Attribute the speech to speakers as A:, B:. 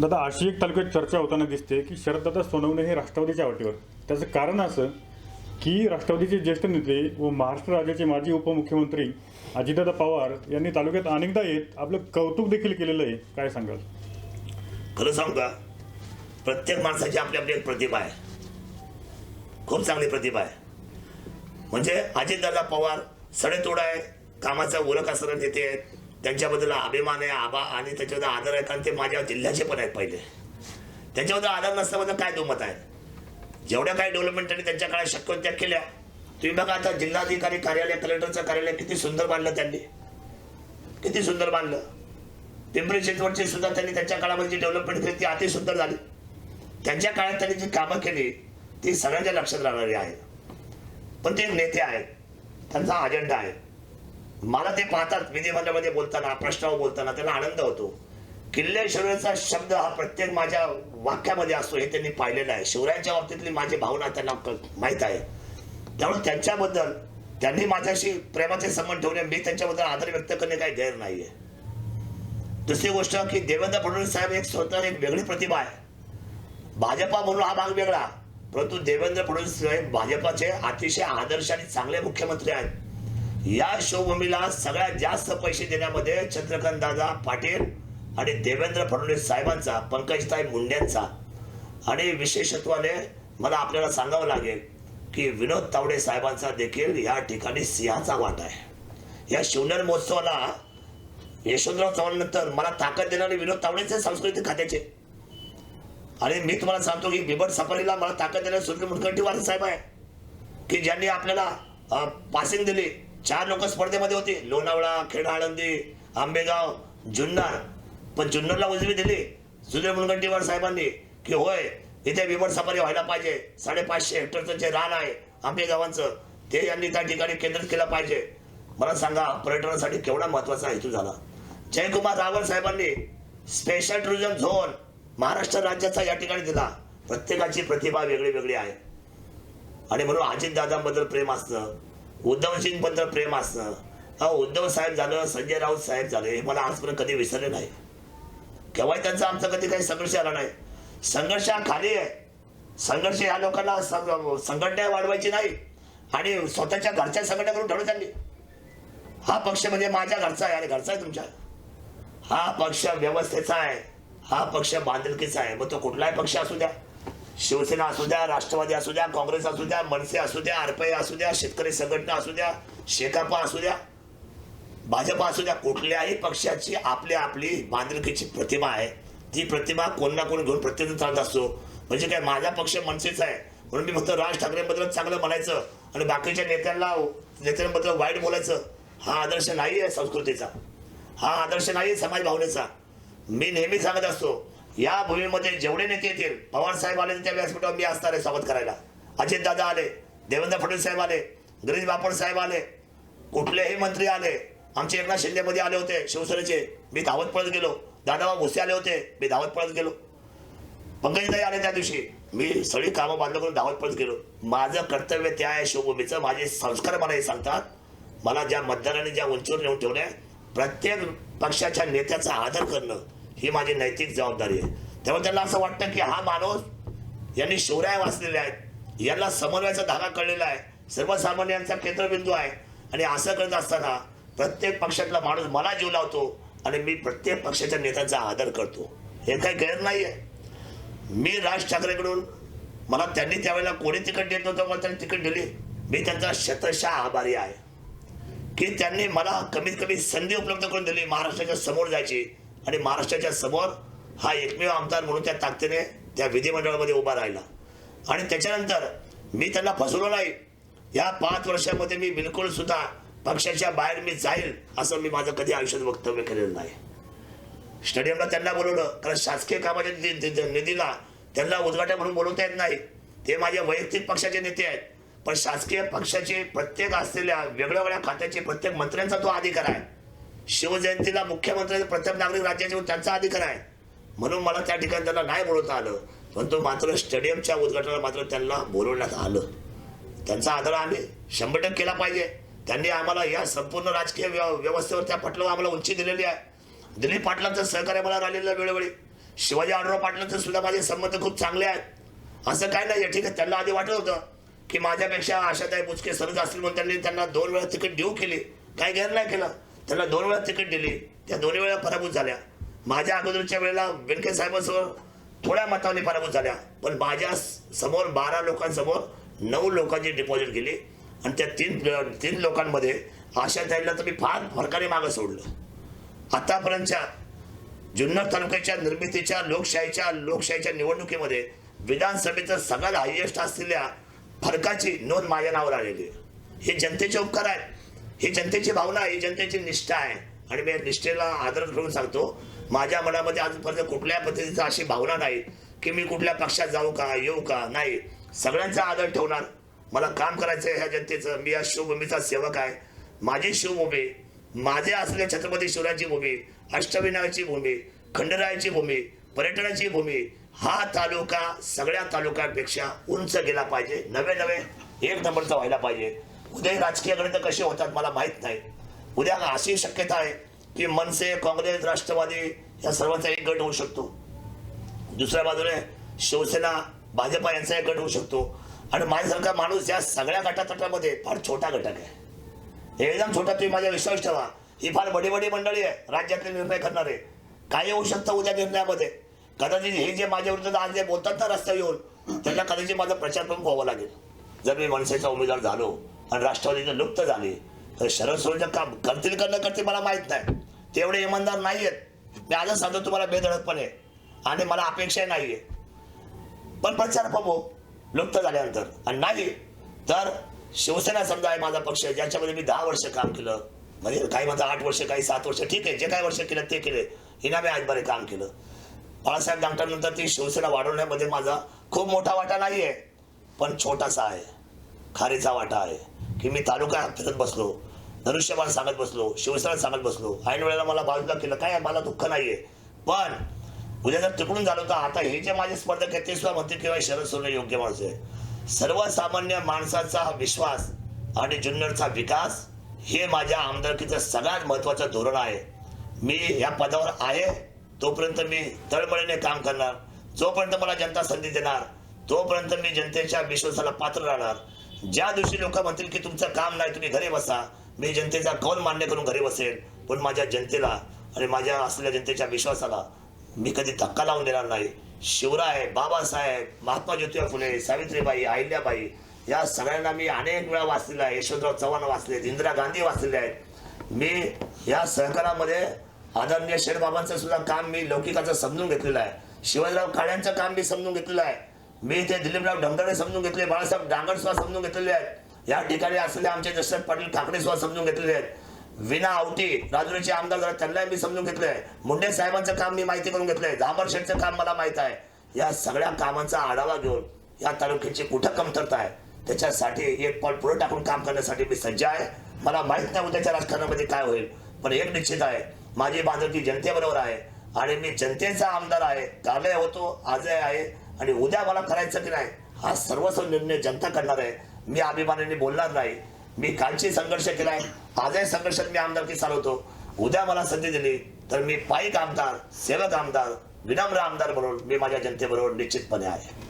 A: दादा अशी एक तालुक्यात चर्चा होताना दिसते की शरददादा सोनवणे हे राष्ट्रवादीच्या वाटेवर त्याचं कारण असं की राष्ट्रवादीचे ज्येष्ठ नेते व महाराष्ट्र राज्याचे माजी उपमुख्यमंत्री अजितदादा पवार यांनी तालुक्यात अनेकदा येत आपलं कौतुक देखील केलेलं आहे. काय सांगाल?
B: खरं सांगू का? प्रत्येक माणसाची आपली आपली एक प्रतिभा आहे. खूप चांगली प्रतिभा आहे. म्हणजे अजितदादा पवार सडेतोड आहे कामाचा ओळख असणारे नेते आहेत त्यांच्याबद्दल अभिमान आहे आभा आणि त्याच्याबद्दल आदर आहे कारण ते माझ्या जिल्ह्याचे पण आहेत पहिले. त्यांच्याबद्दल आदर नसल्याबद्दल काय दुमत आहे? जेवढ्या काही डेव्हलपमेंट त्यांनी त्यांच्या काळात शक्य त्या केल्या. तुम्ही बघा आता जिल्हाधिकारी कार्यालय कलेक्टरचं कार्यालय किती सुंदर बांधलं त्यांनी. किती सुंदर बांधलं. पिंपरी चिंचवडची सुद्धा त्यांनी त्यांच्या काळामध्ये जी डेव्हलपमेंट केली ती अतिसुंदर झाली. त्यांच्या काळात त्यांनी जी कामं केली ती सगळ्यांच्या लक्षात राहणारी आहे पण ते नेते आहेत. त्यांचा अजेंडा आहे. मला ते पाहतात विधिमंडळामध्ये बोलताना प्रश्नावर बोलताना त्यांना आनंद होतो. किल्ले शिवरायाचा शब्द हा प्रत्येक माझ्या वाक्यामध्ये असतो हे त्यांनी पाहिलेलं आहे. शिवरायांच्या बाबतीतली माझी भावना त्यांना क- माहीत आहे. त्यामुळे त्यांच्याबद्दल त्यांनी माझ्याशी प्रेमाचे संबंध ठेवले मी त्यांच्याबद्दल आदर व्यक्त करणे काही गैर नाहीये. दुसरी गोष्ट की देवेंद्र फडणवीस साहेब एक स्वतः एक वेगळी प्रतिभा आहे. भाजपा म्हणून हा भाग वेगळा परंतु देवेंद्र फडणवीस साहेब भाजपाचे अतिशय आदर्श आणि चांगले मुख्यमंत्री आहेत. या शिवभूमीला सगळ्यात जास्त पैसे देण्यामध्ये चंद्रकांत दादा पाटील आणि देवेंद्र फडणवीस साहेबांचा पंकजताई मुंडेंचा. आणि विशेषत्वाने मला आपल्याला सांगावं लागेल की विनोद तावडे साहेबांचा देखील या ठिकाणी सिंहाचा वाटा आहे. या शिवनेर महोत्सवाला यशवंतराव चव्हाणनंतर मला ताकद देणारे विनोद तावडेचे सांस्कृतिक खात्याचे. आणि मी तुम्हाला सांगतो की बिबट सफारीला मला ताकद देणारे सूर्य मुनगंटीवार साहेब आहे की ज्यांनी आपल्याला पासिंग दिली. चार लोक स्पर्धेमध्ये होती. लोणावळा खेडा आळंदी आंबेगाव जुन्नर. पण जुन्नरला उजवी दिली. सुधीर मुनगंटीवार साहेबांनी की होय इथे बिबट सफारी व्हायला पाहिजे. साडेपाचशे हेक्टरचं जे रान आहे आंबेगावांचं ते यांनी त्या ठिकाणी केंद्रित केलं पाहिजे. मला सांगा पर्यटनासाठी केवढा महत्त्वाचा हेतू झाला? जयकुमार रावल साहेबांनी स्पेशल टुरिझम झोन महाराष्ट्र राज्याचा या ठिकाणी दिला. प्रत्येकाची प्रतिभा वेगळी वेगळी आहे. आणि म्हणून अजितदादांबद्दल प्रेम असतं. उद्धवजींबद्दल प्रेम असणं. हा उद्धव साहेब झालं संजय राऊत साहेब झाले हे मला आजपर्यंत कधी विसरले नाही. केव्हाही त्यांचा आमचा कधी काही संघर्ष आला नाही. संघर्ष हा खाली आहे. संघर्ष या लोकांना सं- संघटना वाढवायची नाही. आणि स्वतःच्या घरच्या संघटना करून ठेवलं त्यांनी. हा पक्ष म्हणजे माझ्या घरचा आहे आणि घरचा आहे तुमच्या. हा पक्ष व्यवस्थेचा आहे. हा पक्ष बांधिलकीचा आहे. मग तो कुठलाही पक्ष असू द्या. शिवसेना असू द्या राष्ट्रवादी असू द्या काँग्रेस असू द्या मनसे असू द्या आरपीआय असू द्या शेतकरी संघटना असू द्या शेकापा असू द्या भाजपा असू द्या कुठल्याही पक्षाची आपली आपली बांधिलकीची प्रतिमा आहे. ती प्रतिमा कोण ना कोण घेऊन प्रत्येक चालत असतो. म्हणजे काय माझा पक्ष मनसेचा आहे. म्हणून मी फक्त राज ठाकरेंबद्दल चांगलं म्हणायचं आणि बाकीच्या नेत्यांना नेत्यांबद्दल वाईट बोलायचं. हा आदर्श नाही आहे संस्कृतीचा. हा आदर्श नाही आहे समाज भावनेचा मी नेहमी सांगत असतो या भूमीमध्ये जेवढे नेते येतील पवार साहेब आले त्या व्यासपीठावर मी असणार आहे स्वागत करायला? अजित दादा आले देवेंद्र फडणवीस साहेब आले गिरीश बापट साहेब आले कुठलेही मंत्री आले. आमचे एकनाथ शिंदेमध्ये आले होते शिवसेनेचे. मी धावत पळत गेलो. दादाबा भुसे आले होते मी धावत पळत गेलो. पंकजताई आले त्या दिवशी. मी सगळी कामं बांधलं करून धावत पळत गेलो. माझं कर्तव्य त्या आहे शिवभूमीचं. माझे संस्कार मला हे सांगतात. मला ज्या मतदारांनी ज्या उंचीवर नेऊन ठेवल्या प्रत्येक पक्षाच्या नेत्याचा आदर करणं. ही माझी नैतिक जबाबदारी आहे. तेव्हा त्यांना असं वाटतं की हा माणूस यांनी शिवराय वाचलेले आहेत. यांना समन्वयाचा धागा कळलेला आहे. सर्वसामान्यांचा केंद्रबिंदू आहे. आणि असं करत असताना प्रत्येक पक्षातला माणूस मला जीव लावतो आणि मी प्रत्येक पक्षाच्या नेत्यांचा आदर करतो. हे काही गैर नाही आहे. मी राज ठाकरेकडून मला त्यांनी त्यावेळेला कोणी तिकीट देत नव्हतं मला त्यांनी तिकीट दिली. मी त्यांचा शतशः आभारी आहे. की त्यांनी मला कमीत कमी संधी उपलब्ध करून दिली महाराष्ट्राच्या समोर जायची. आणि महाराष्ट्राच्या समोर हा एकमेव आमदार म्हणून त्या ताकदीने त्या विधिमंडळामध्ये उभा राहिला. आणि त्याच्यानंतर मी त्यांना फसवलो नाही. या पाच वर्षामध्ये मी बिलकुल सुद्धा पक्षाच्या बाहेर मी जाईल असं मी माझं कधी आयुष्यात वक्तव्य केलेलं नाही. स्टेडियमला त्यांना बोलवलं कारण शासकीय कामाच्या निधी- निधीला त्यांना उद्घाटन म्हणून बोलवता येत नाही. ते माझ्या वैयक्तिक पक्षाचे नेते आहेत. पण शासकीय पक्षाचे प्रत्येक असलेल्या वेगळ्या वेगळ्या खात्याचे प्रत्येक मंत्र्यांचा तो अधिकार आहे. शिवजयंतीला मुख्यमंत्री प्रथम नागरिक राज्याचे त्यांचा अधिकार आहे. म्हणून मला त्या ठिकाणी त्यांना नाही बोलवता आलं. परंतु मात्र स्टेडियमच्या उद्घाटनाला मात्र त्यांना बोलवण्यात आलं. त्यांचा आदर आम्ही शंभर टक्के केला पाहिजे. त्यांनी आम्हाला या संपूर्ण राजकीय व्यव- व्यवस्थेवर त्या पटलावर आम्हाला उंची दिलेली आहे. दिलीप पाटलांचं सहकार्य मला राहिलेलं वेळोवेळी. शिवाजी आढळराव पाटलांचे सुद्धा माझे संबंध खूप चांगले आहेत. असं काय नाही ठीक आहे त्यांना आधी वाटत होतं की माझ्यापेक्षा आशाताई बुचके सरज असतील म्हणून त्यांनी त्यांना दोन वेळा तिकीट देऊ केली. काय गैर नाही केलं. त्यांना दोन वेळा तिकीट दिली. त्या दोन्ही वेळा पराभूत झाल्या. माझ्या अगोदरच्या वेळेला बेनके साहेबांसमोर थोड्या मताने पराभूत झाल्या. पण माझ्यासमोर बारा लोकांसमोर नऊ लोकांची डिपॉझिट गेली. आणि त्या तीन तीन लोकांमध्ये आशाताईला तर मी फार फरकाने मागं सोडलं. आतापर्यंतच्या जुन्नर तालुक्याच्या निर्मितीच्या लोकशाहीच्या लोकशाहीच्या निवडणुकीमध्ये विधानसभेचं सगळ्यात हायएस्ट असलेल्या फरकाची नोंद माझ्या नावावर आलेली हे जनतेचे उपकार आहेत. ही जनतेची भावना आहे ही जनतेची निष्ठा आहे. आणि मी निष्ठेला आदर करून सांगतो माझ्या मनामध्ये आजपर्यंत कुठल्या पद्धतीचा अशी भावना नाही की मी कुठल्या पक्षात जाऊ का येऊ का नाही. सगळ्यांचा आदर ठेवणार. मला काम करायचं आहे ह्या जनतेचं. मी या शिवभूमीचा सेवक आहे. माझी शिवभूमी माझे असले छत्रपती शिवरायांची भूमी अष्टविनायकची भूमी खंडरायाची भूमी पर्यटनाची भूमी हा तालुका सगळ्या तालुक्यांपेक्षा उंच गेला पाहिजे. नवे नवे एक नंबरचा व्हायला पाहिजे. उद्या राजकीय गणित कशी होतात मला माहीत नाही. उद्या अशी शक्यता आहे की मनसे काँग्रेस राष्ट्रवादी या सर्वांचा एक गट होऊ शकतो. दुसऱ्या बाजूने शिवसेना भाजपा यांचा एक गट होऊ शकतो. आणि माझ्यासारखा माणूस या सगळ्या गटातटामध्ये फार छोटा घटक आहे. एकदम छोटा तुम्ही माझ्या विश्वास ठेवा. ही फार बडी बडी मंडळी आहे. राज्यातले निर्णय करणारे. काय येऊ शकतं उद्या निर्णयामध्ये. कदाचित हे जे माझ्या विरुद्ध आज जे बोलतात ना रस्त्यावर येऊन त्यांना कदाचित माझा प्रचार पण व्हावा लागेल. जर मी मनसेचा उमेदवार झालो आणि राष्ट्रवादीचे लुप्त झाले तर शरद सोडचं काम करतील का न करतील मला माहीत नाही. तेवढे इमानदार नाही आहेत मी आजच सांगतो तुम्हाला बेधडकपणे. आणि मला अपेक्षा नाही आहे पण प्रचार पबो लुप्त झाल्यानंतर. आणि नाही तर शिवसेना समजा आहे माझा पक्ष ज्याच्यामध्ये मी दहा वर्ष काम केलं. म्हणजे काही माझं आठ वर्ष काही सात वर्ष. ठीक आहे जे काही वर्ष केलं ते केले. हिना मी आजबारे काम केलं. बाळासाहेब दांगटानंतर ती शिवसेना वाढवण्यामध्ये माझा खूप मोठा वाटा नाही आहे पण छोटासा आहे. खारीचा वाटा आहे. की मी तालुका फिरत बसलो धनुष्यबाण सांगत बसलो शिवसेना सांगत बसलो. ऐन वेळेला मला बाजूला केलं काय मला दुःख नाहीये. पण उद्या जर तिकडून झालं तर आता हे जे माझे स्पर्धक आहेत ते सुद्धा म्हणते किंवा शरद सोडणे योग्य माणूस आहे. सर्वसामान्य माणसाचा विश्वास आणि जुन्नरचा विकास हे माझ्या आमदारकीचं सगळ्यात महत्वाचं धोरण आहे. मी या पदावर आहे तोपर्यंत मी तळमळीने काम करणार. जोपर्यंत मला जनता संधी देणार तोपर्यंत मी जनतेच्या विश्वासाला पात्र राहणार. ज्या दिवशी लोक म्हणतील की तुमचं काम नाही तुम्ही घरी बसा. मी जनतेचा कौल मान्य करून घरी बसेल. पण माझ्या जनतेला आणि माझ्या असलेल्या जनतेच्या विश्वासाला मी कधी धक्का लावून देणार नाही. शिवराय बाबासाहेब महात्मा ज्योतिबा फुले सावित्रीबाई अहिल्याबाई या सगळ्यांना मी अनेक वेळा वाचलेला आहे. यशवंतराव चव्हाण वाचलेत इंदिरा गांधी वाचलेले आहेत. मी या सहकारामध्ये आदरणीय शेरबाबांचं सुद्धा काम मी लौकिकाचं समजून घेतलेलं आहे. शिवाजीराव काळ्यांचं काम मी समजून घेतलेलं आहे. मी इथे दिलीपराव ढमढाणे समजून घेतले बाळासाहेब डांगर समजून घेतलेले आहेत. या ठिकाणी असलेले आमचे दशरथ पाटील ठाकरे सुद्धा समजून घेतलेले आहेत. विना आवटी राजुरीचे आमदार झाले त्यांना मी समजून घेतलंय मुंडे साहेबांचं काम मी माहिती करून घेतलंय. झांबर शेठचं काम मला माहीत आहे. या सगळ्या कामांचा आढावा घेऊन या तालुक्याची कुठं कमतरता आहे त्याच्यासाठी एक पाऊल पुढे टाकून काम करण्यासाठी मी सज्ज आहे. मला माहीत नाही उद्याच्या राजकारणामध्ये काय होईल पण एक निश्चित आहे माझी बांधवती जनतेबरोबर आहे आणि मी जनतेचा आमदार आहे कालही होतो आजही आहे. आणि उद्या मला करायचं की नाही हा सर्वस्व निर्णय जनता करणार आहे. मी अभिमानाने बोलणार नाही. मी कालची संघर्ष केलाय आजही संघर्षात मी आमदारकी चालवतो. उद्या मला संधी दिली तर मी पाईक आमदार सेवक आमदार विनम्र आमदार म्हणून मी माझ्या जनतेबरोबर निश्चितपणे आहे.